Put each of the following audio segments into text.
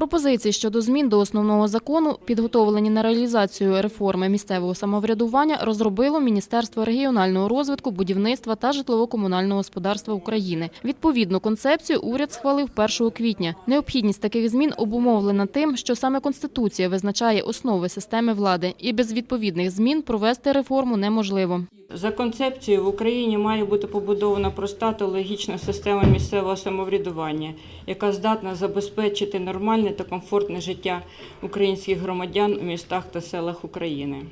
Пропозиції щодо змін до основного закону, підготовлені на реалізацію реформи місцевого самоврядування, розробило Міністерство регіонального розвитку, будівництва та житлово-комунального господарства України. Відповідну концепцію уряд схвалив 1 квітня. Необхідність таких змін обумовлена тим, що саме Конституція визначає основи системи влади, і без відповідних змін провести реформу неможливо. За концепцією в Україні має бути побудована проста та логічна система місцевого самоврядування, яка здатна забезпечити нормальне та комфортне життя українських громадян у містах та селах України.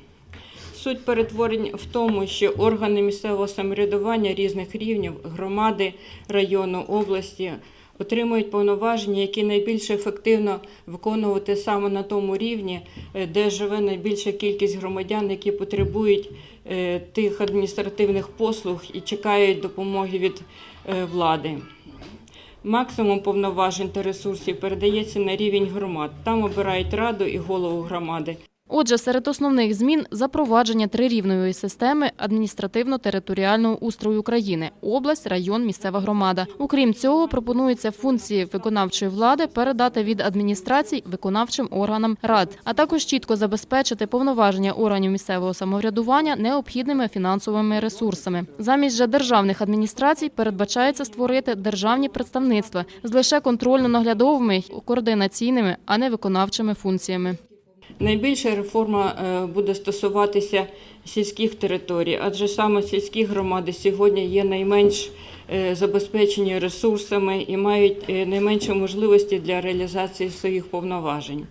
Суть перетворень в тому, що органи місцевого самоврядування різних рівнів, громади, району, області отримують повноваження, які найбільш ефективно виконувати саме на тому рівні, е, де живе найбільша кількість громадян, які потребують е, тих адміністративних послуг і чекають допомоги від е, влади. Максимум повноважень та ресурсів передається на рівень громад. Там обирають раду і голову громади. Отже, серед основних змін запровадження трирівневої системи адміністративно-територіального устрою України – область, район, місцева громада. Окрім цього, пропонується функції виконавчої влади передати від адміністрацій виконавчим органам рад, а також чітко забезпечити повноваження органів місцевого самоврядування необхідними фінансовими ресурсами. Замість же державних адміністрацій передбачається створити державні представництва з лише контрольно-наглядовими координаційними, а не виконавчими функціями. Найбільша реформа е, буде стосуватися сільських територій, адже саме сільські громади сьогодні є найменш е, забезпечені ресурсами і мають найменше можливості для реалізації своїх повноважень.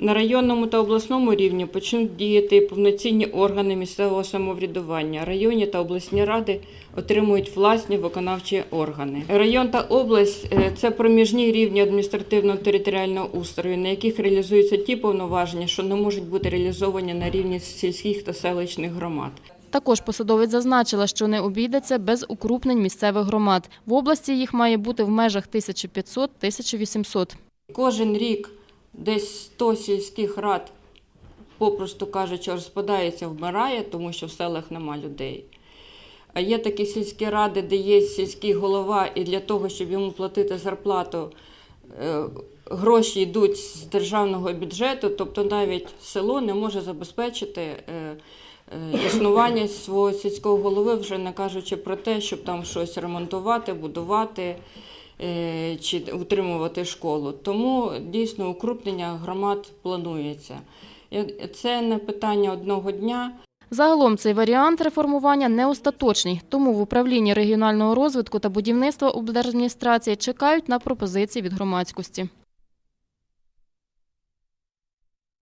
На районному та обласному рівні почнуть діяти повноцінні органи місцевого самоврядування. Районні та обласні ради отримують власні виконавчі органи. Район та область е, це проміжні рівні адміністративно-територіального устрою, на яких реалізуються ті повноваження, що не можуть бути реалізовані на рівні сільських та селищних громад. Також посадовець зазначила, що не обійдеться без укрупнень місцевих громад. В області їх має бути в межах 1500-1800. Кожен рік десь 100 сільських рад, попросту кажучи, розпадається, вмирає, тому що в селах нема людей. А є такі сільські ради, де є сільський голова, і для того, щоб йому платити зарплату, е, гроші йдуть з державного бюджету, тобто навіть село не може забезпечити е, е, існування свого сільського голови, вже не кажучи про те, щоб там щось ремонтувати, будувати чи утримувати школу. Тому дійсно укрупнення громад планується. Це не питання одного дня. Загалом цей варіант реформування не остаточний, тому в управлінні регіонального розвитку та будівництва облдержадміністрації чекають на пропозиції від громадськості.